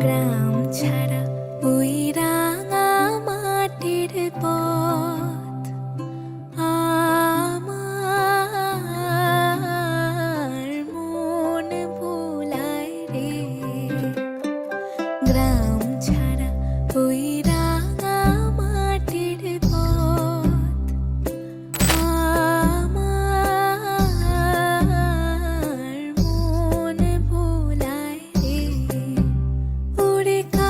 গ্রাম ছাড়া ওই mereka.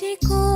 chico.